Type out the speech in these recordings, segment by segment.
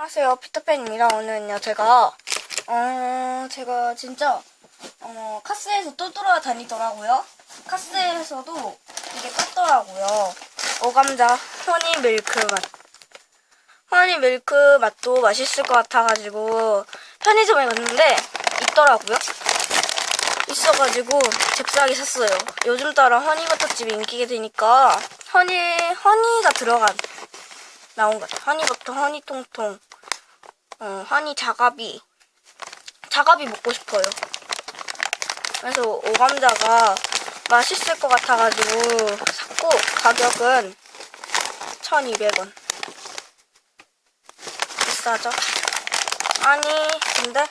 안녕하세요 피터팬입니다. 오늘은요 제가 어 제가 진짜 어 카스에서 또 돌아다니더라고요. 카스에서도 이게 떴더라고요. 오감자 허니 밀크 맛. 허니 밀크 맛도 맛있을 것 같아가지고 편의점에 갔는데 있더라고요. 있어가지고 잽싸게 샀어요. 요즘 따라 허니버터집이 인기가 되니까 허니 허니가 들어간 나온 것 같아요. 허니버터 허니통통 어, 허니 자가비. 자가비 먹고 싶어요. 그래서 오감자가 맛있을 것 같아가지고 샀고, 가격은 1200원. 비싸죠? 아니, 근데,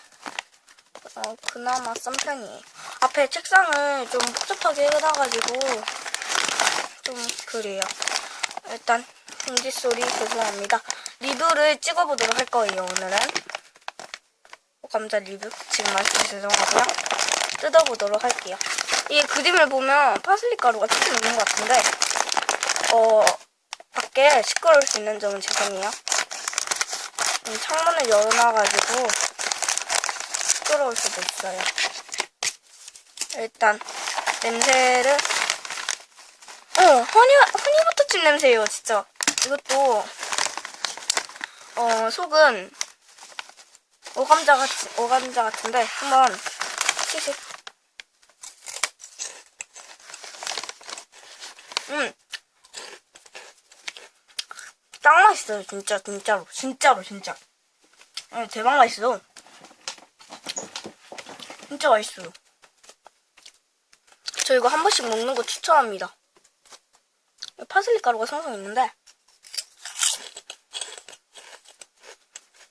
어, 그나마 싼 편이에요. 앞에 책상을 좀 복잡하게 해놔가지고, 좀, 그래요. 일단, 공지 소리 죄송합니다. 리뷰를 찍어보도록 할 거예요, 오늘은. 감자 리뷰. 지금 말씀 죄송하고요. 뜯어보도록 할게요. 이 그림을 보면 파슬리 가루가 조금 있는 것 같은데, 어, 밖에 시끄러울 수 있는 점은 죄송해요. 음, 창문을 열어놔가지고, 시끄러울 수도 있어요. 일단, 냄새를, 어, 허니, 허니버터칩 냄새예요, 진짜. 이것도, 어, 속은 오감자 같 오감자 같은데 한번 시식. 음, 짱 맛있어요, 진짜, 진짜로, 진짜로, 진짜. 음, 대박 맛있어. 진짜 맛있어요. 저 이거 한 번씩 먹는 거 추천합니다. 파슬리 가루가 성성 있는데.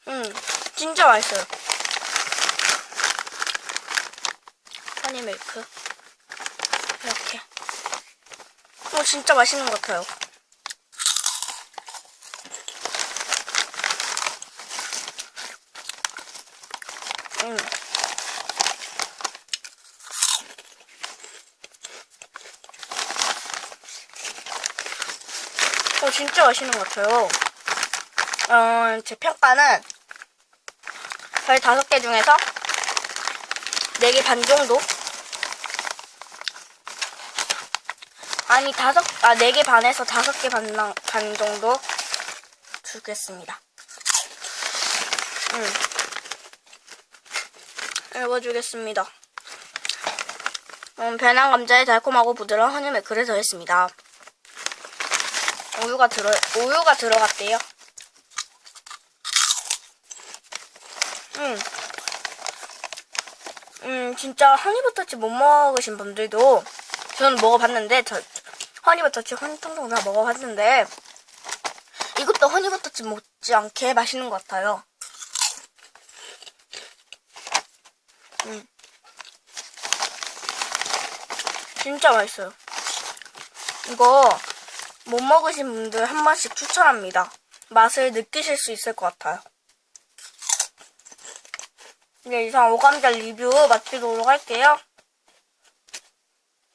음, 진짜 맛있어요. 허니 밀크. 이렇게. 어, 진짜 맛있는 것 같아요. 음. 어, 진짜 맛있는 것 같아요. 어, 제 평가는 별 다섯 개 중에서 네 개 반 정도? 아니, 다섯, 아, 네 개 반에서 다섯 개 반, 반 정도 주겠습니다. 음. 읽어주겠습니다. 음, 배낭 감자의 달콤하고 부드러운 허니 매크를 더했습니다. 우유가 들어, 우유가 들어갔대요. 음. 음, 진짜 허니버터칩 못 먹으신 분들도 저는 먹어봤는데, 저, 허니버터칩, 허니통통 다 먹어봤는데, 이것도 허니버터칩 못지않게 맛있는 것 같아요. 음. 진짜 맛있어요. 이거 못 먹으신 분들 한 번씩 추천합니다. 맛을 느끼실 수 있을 것 같아요. 네, 이상 오감자 리뷰 마치도록 할게요.